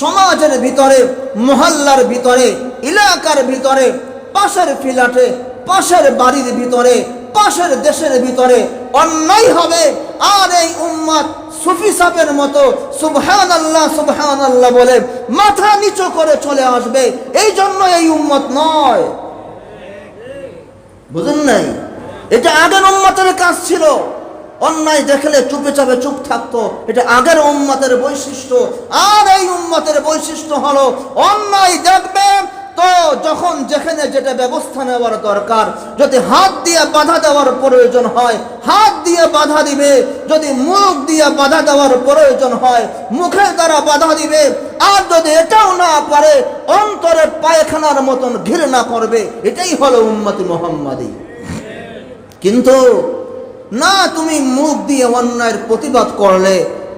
সমাজের ভিতরে, মহল্লার ভিতরে, এলাকার ভিতরে, পাশের ফিলাটে পাশের বাড়ির ভিতরে, পাশের দেশের ভিতরে অন্যায় হবে। আর এই উম্মাদ সুফি সাহেবের মতো সুবহান আল্লাহ সুবহান আল্লাহ বলে মাথা নিচু করে চলে আসবে। এই জন্য এই উম্মত নয়। বুঝেন নাই? এটা আগের উম্মতের কাজ ছিল। অন্যায় দেখলে চুপে চাপে চুপ থাকতো। এটা আগের উম্মতের বৈশিষ্ট্য। আর এই উম্মতের বৈশিষ্ট্য হলো, অন্যায় দেখবে তো যখন যেখানে যেটা ব্যবস্থা নেওয়ার দরকার, যদি হাত দিয়ে বাধা দেওয়ার প্রয়োজন হয়, হাত দিয়ে বাধা দিবে। যদি মুখ দিয়ে বাধা দেওয়ার প্রয়োজন হয়, মুখের দ্বারা বাধা দিবে। আর যদি এটাও না পারে অন্তরে পায়খানার মতন ঘৃণা করবে। এটাই হলো উম্মতি মোহাম্মদী। কিন্তু না তুমি মুখ দিয়ে অন্যায়ের প্রতিবাদ করলে,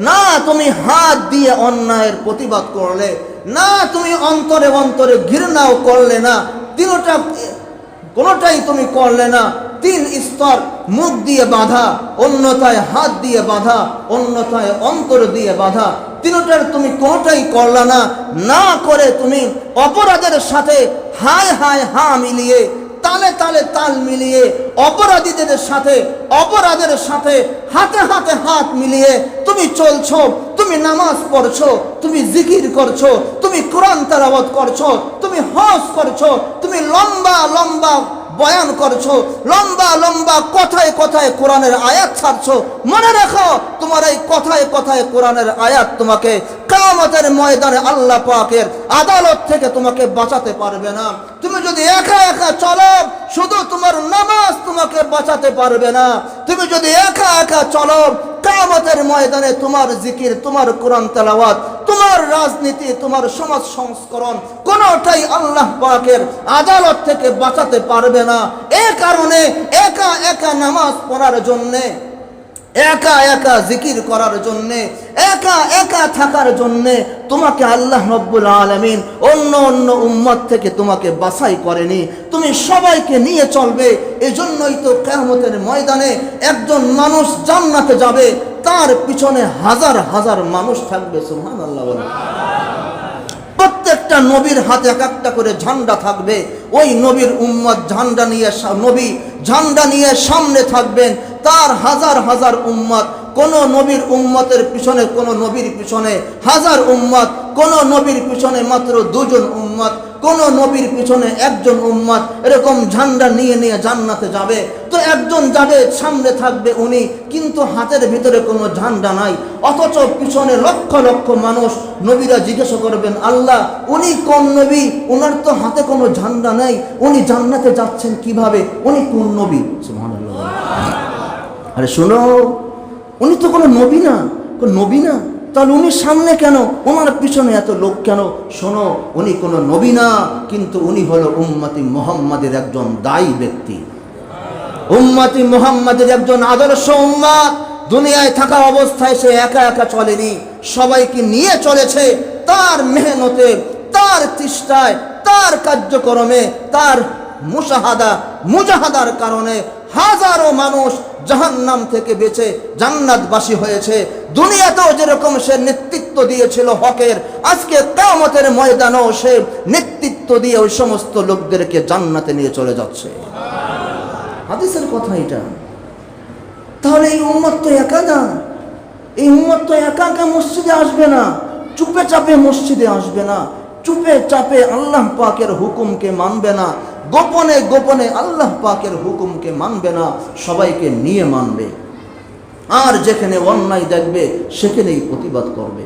না তুমি হাত দিয়ে অন্যায়ের প্রতিবাদ করলে, না তুমি অন্তরে অন্তরে ঘৃণাও করলে না, তিনটা, কোনোটাই তুমি করলে না। তিন স্তর মুখ দিয়ে বাধা, অন্যথায় হাত দিয়ে বাধা, অন্যথায় অন্তর দিয়ে বাধা। তিনটার তুমি কোনোটাই করলা না না করে তুমি অপরাধের সাথে হায় হায় হা মিলিয়ে তালে তালে তাল মিলিয়ে অপরাধীদের সাথে, অপরাধের সাথে হাতে হাতে হাত মিলিয়ে তুমি চলছো, তুমি নামাজ পড়ছ, তুমি জিকির করছ, তুমি কোরআন তারাবত করছ, তুমি হজ করছ, তুমি লম্বা লম্বা বয়ান করছ, লম্বা লম্বা, কথায় কথায় কোরআনের আয়াত ছাড়ছো। মনে রাখো, তোমার এই কথায় কথায় কোরআনের আয়াত তোমাকে কামতের ময়দানে আল্লাহ পাকের আদালত থেকে তোমাকে বাঁচাতে পারবে না। তুমি যদি একা একা চলো, শুধু তোমার নামাজ তোমাকে বাঁচাতে পারবে না। তুমি যদি একা একা চলো কামতের ময়দানে তোমার জিকির, তোমার কোরআন তেলাওয়াত, তোমার রাজনীতি, তোমার সমাজ সংস্করণ, কোনোটাই আল্লাহ পাকের আদালত থেকে বাঁচাতে পারবে না। এ কারণে একা একা নামাজ পড়ার জন্যে একা একা জিকির করার জন্যে, একা একা থাকার জন্যে তোমাকে আল্লাহ রব্বুল আলমিন অন্য অন্য উম্মত থেকে তোমাকে বাছাই করেনি। তুমি সবাইকে নিয়ে চলবে, এজন্যই তো কেমতের ময়দানে একজন মানুষ জান্নাতে যাবে, তার পিছনে হাজার হাজার মানুষ থাকবে সুহান আল্লাহ প্রত্যেকটা নবীর হাতে এক একটা করে ঝান্ডা থাকবে, ওই নবীর উম্মত ঝান্ডা নিয়ে নবী ঝান্ডা নিয়ে সামনে থাকবেন তার হাজার হাজার উম্মত কোন নবীর উম্মতের পিছনে, কোন নবীর পিছনে, হাজার উম্মত কোন নবীর পিছনে মাত্র দুজন উম্মত কোন নবীর পিছনে একজন উম্মত এরকম ঝান্ডা নিয়ে নিয়ে জান্নাতে যাবে। তো একজন যাবে, সামনে থাকবে উনি, কিন্তু হাতের ভিতরে কোনো ঝান্ডা নাই। অথচ পিছনে লক্ষ লক্ষ মানুষ, নবীরা জিজ্ঞাসা করবেন, আল্লাহ, উনি কোন নবী? ওনার তো হাতে কোনো ঝান্ডা নেই। উনি জান্নাতে যাচ্ছেন কীভাবে? উনি কোন নবী? আরে শোনো, উনি তো কোনো নবী না, কোন নবী না। তাহলে উনি সামনে কেন? ওনার পিছনে এত লোক কেন? শোনো, উনি কোনো নবী না, কিন্তু উনি হলো উম্মতি মোহাম্মদের একজন দায়ী ব্যক্তি। উম্মতি মোহাম্মদের একজন আদর্শ উম্মাদ। দুনিয়ায় থাকা অবস্থায় সে একা একা চলেনি। সবাইকে নিয়ে চলেছে তার মেহনতে, তার চেষ্টায়, তার কার্যক্রমে, তার মুসাহাদা মুজাহাদার কারণে। হাজারো মানুষ জাহান্নাম থেকে বেঁচে জান্নাতবাসী হয়েছে। দুনিয়াতেও যেরকম সে নেতৃত্ব দিয়েছিল হকের, আজকে কামতের ময়দানেও সে নেতৃত্ব দিয়ে ওই সমস্ত লোকদেরকে জান্নাতে নিয়ে চলে যাচ্ছে। হাদিসের কথা এটা। তাহলে এই উম্মত তো একা না? এই উম্মত তো একা একা মসজিদে আসবে না চুপে চাপে মসজিদে আসবে না। চুপে চাপে আল্লাহ পাকের হুকুমকে মানবে না, গোপনে গোপনে আল্লাহ পাকের হুকুমকে মানবে না, সবাইকে নিয়ে মানবে। আর যেখানে অন্যায় দেখবে, সেখানেই প্রতিবাদ করবে।